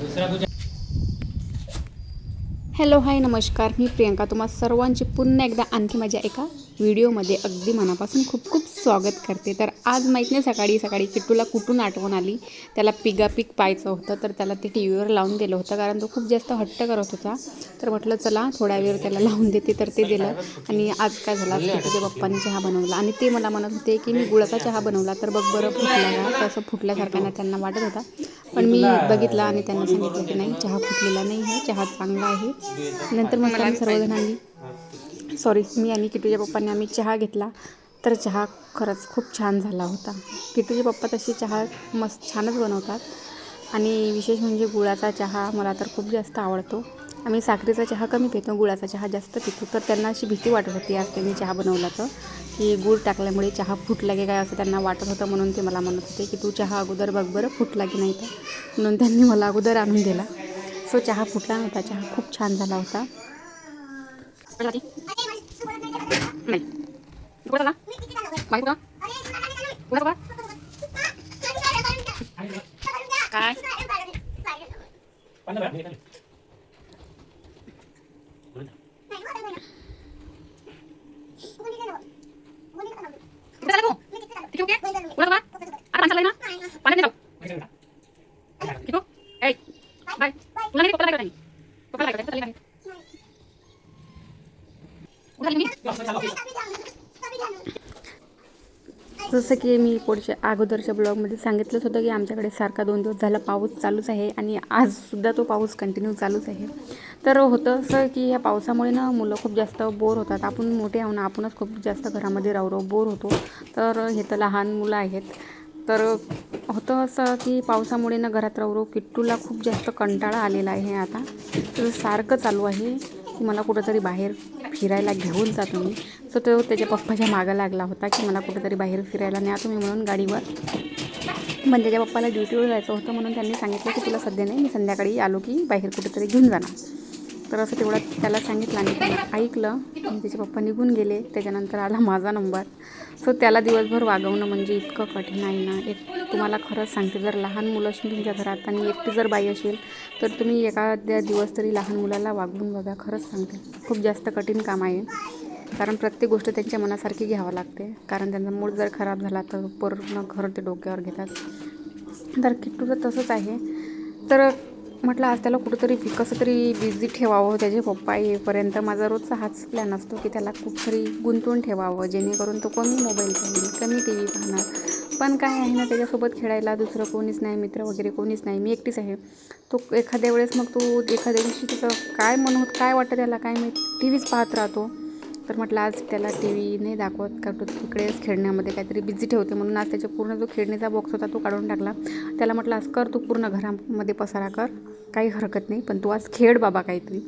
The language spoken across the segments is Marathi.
दुसरा कुठे हॅलो हाय नमस्कार. मी प्रियंका. तुम्हा सर्वांची पुन्हा एकदा आणखी माझ्या एका व्हिडिओमध्ये अगदी मनापासून खूप खूप स्वागत करते. तर आज माहीत नाही सकाळी सकाळी किट्टूला कुठून आठवण आली? त्याला पिगापिक पाहायचं होतं तर त्याला ते टी व्हीवर लावून दिलं होतं कारण तो खूप जास्त हट्ट करत होता. तर म्हटलं चला थोड्या वेळ त्याला लावून देते. तर ते दिलं आणि आज काय झालं? आज किट्टूच्या पप्पांनी चहा बनवला आणि ते मला म्हणत होते की मी गुळाचा चहा बनवला. तर बघ बरं फुटला का तसं फुटल्यासारखा ना? त्यांना वाटत होता. पण मी बघितलं आणि त्यांना सांगितलं की नाही चहा फुटलेला नाही आहे चहा चांगला आहे. नंतर मग आम्ही सर्वजणांनी सॉरी मी आणि किटूच्या पप्पांनी आम्ही चहा घेतला. तर चहा खरंच खूप छान झाला होता. किटूचे पप्पा तशी चहा मस्त छानच बनवतात. आणि विशेष म्हणजे गुळाचा चहा मला तर खूप जास्त आवडतो. आम्ही साखरेचा चहा कमी पितो गुळाचा चहा जास्त पितो. तर त्यांना अशी भीती वाटत होती आज त्यांनी चहा बनवला तर की गुळ टाकल्यामुळे चहा फुटला की काय असं त्यांना वाटत होतं म्हणून ते मला म्हणत होते की तू चहा अगोदर बघ बरं फुटला की नाही तर. म्हणून त्यांनी मला अगोदर आणून दिला. सो चहा फुटला नव्हता चहा खूप छान झाला होता. काय कुठं चालला तू किती ओके कुठं बा आता पाणी चाललंय ना पाण्यात नाही जाऊ किती ए बाय तुला नाही पकडा नाही पकडा लागला चालली नाही जसं की मी पुढच्या अगोदरच्या ब्लॉगमध्ये सांगितलंच होतं की आमच्याकडे सारखा दोन दिवस झाला पाऊस चालूच आहे आणि आजसुद्धा तो पाऊस कंटिन्यू चालूच आहे. तर होतं असं की या पावसामुळे ना मुलं खूप जास्त बोर होतात. आपण मोठे आहो ना आपणच खूप जास्त घरामध्ये राहू बोर होतो. तर हे तर लहान मुलं आहेत. तर होतं असं की पावसामुळे ना घरात राहू किट्टूला खूप जास्त कंटाळा आलेला आहे आता. तर सारखं चालू आहे. की मला कुठंतरी बाहेर फिरायला घेऊन जा तुम्ही. सो तो त्याच्या पप्पाच्या मागं लागला होता की मला कुठेतरी बाहेर फिरायला न्या. तुम्ही म्हणून गाडीवर. पण त्याच्या पप्पाला ड्युटीवर जायचं होतं म्हणून त्यांनी सांगितलं की तुला सध्या नाही मी संध्याकाळी आलो की बाहेर कुठेतरी घेऊन जाणार. तर असं तेवढं त्याला सांगितलं आणि त्यानं ऐकलं. आणि त्याचे पप्पा निघून गेले. त्याच्यानंतर आला माझा नंबर. सो त्याला दिवसभर वागवणं म्हणजे इतकं कठीण आहे ना. एक तुम्हाला खरंच सांगते जर लहान मुलं असून तुमच्या घरात आणि एकटी जर बाई असेल तर तुम्ही एखाद्या दिवस तरी लहान मुलाला वागवून बघा. खरंच सांगते खूप जास्त कठीण काम आहे. कारण प्रत्येक गोष्ट त्यांच्या मनासारखी घ्यावं लागते. कारण त्यांचा मूड जर खराब झाला तर पूर्ण घर ते डोक्यावर घेतात. तर किट्टूचं तसंच आहे. तर म्हटलं आज त्याला कुठंतरी कसं तरी बिझी ठेवावं त्याचे पप्पा येईपर्यंत माझा रोजचा हाच प्लॅन असतो की त्याला कुठंतरी गुंतवून ठेवावं जेणेकरून तो कमी मोबाईल पाहिजे कमी टी व्ही पाहणार. पण काय आहे ना त्याच्यासोबत खेळायला दुसरं कोणीच नाही मित्र वगैरे कोणीच नाही मी एकटीच आहे. तो एखाद्या वेळेस मग तो एखाद्या दिवशी त्याचं काय मन होत काय वाटतं त्याला काय मी टी व्हीच पाहत राहतो. तर म्हटलं आज त्याला टी व्ही नाही दाखवत का तो तिकडेच खेळण्यामध्ये काहीतरी बिझी ठेवते म्हणून आज त्याच्या पूर्ण जो खेळणीचा बॉक्स होता तो काढून टाकला. त्याला म्हटलं आज कर तू पूर्ण घरामध्ये पसारा कर काही हरकत नाही पण तू आज खेळ बाबा काहीतरी.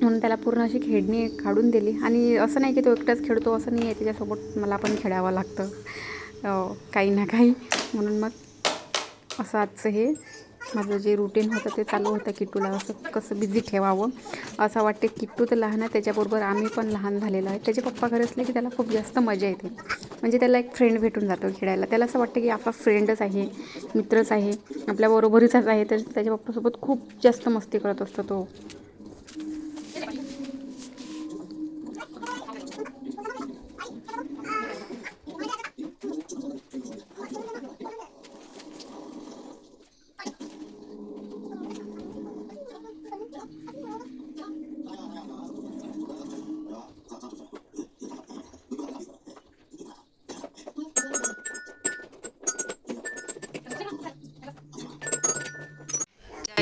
म्हणून त्याला पूर्ण अशी खेळणी काढून दिली. आणि असं नाही की तो एकटाच खेळतो असं नाही आहे. त्याच्यासोबत मला पण खेळावं लागतं. काही ना काही. म्हणून मग असं आजचं हे माझं जे रुटीन होतं ते चालू होतं किट्टूला असं कसं बिझी ठेवावं? असं वाटते किट्टू तर लहान आहे त्याच्याबरोबर आम्ही पण लहान झालेलो आहे. त्याचे पप्पा घरी असले की त्याला खूप जास्त मजा येते. म्हणजे त्याला एक फ्रेंड भेटून जातो खेळायला. त्याला असं वाटतं की आपला फ्रेंडच आहे मित्रच आहे आपल्या बरोबरीचाच आहे. तर त्याच्या पप्पासोबत खूप जास्त मस्ती करत असतो तो.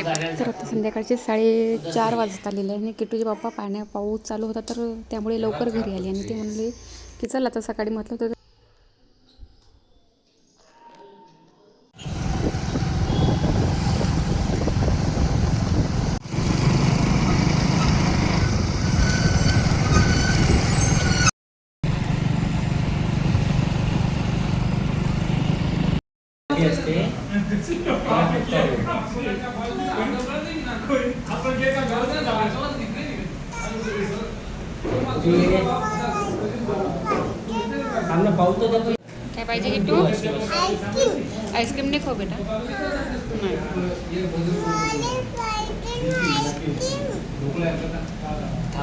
तर आता संध्याकाळचे साडेचार वाजत आलेले आहे आणि किटूचे बाप्पा पाण्या पाऊस चालू होता तर त्यामुळे लवकर घरी आली आणि ते म्हणले की चल आता सकाळी म्हटलं होतं असते पाऊस तर काय पाहिजे किट्टू आईस्क्रीम नाही खाऊ बेटा.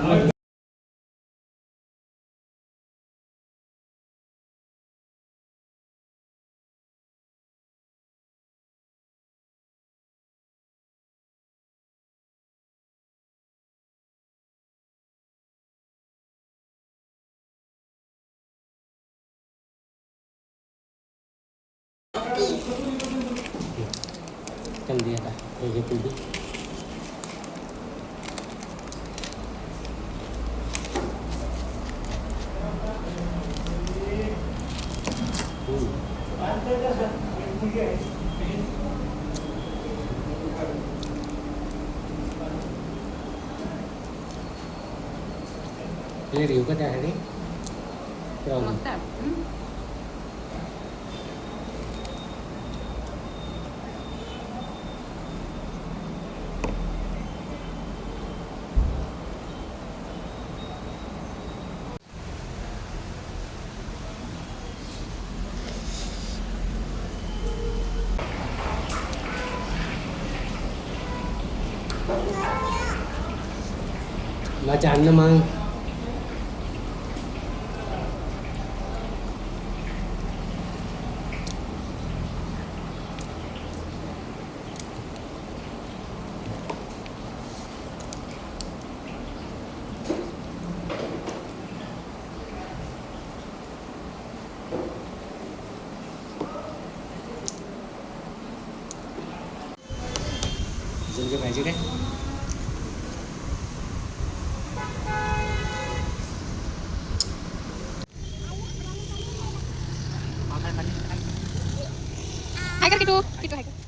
नाही. चल दिया था ये जो पीली प्लेट घेऊ का त्यासाठी राहू दे. मग काय? हं? माझ्या अन्न मग अजून काय पाहिजे काय हाय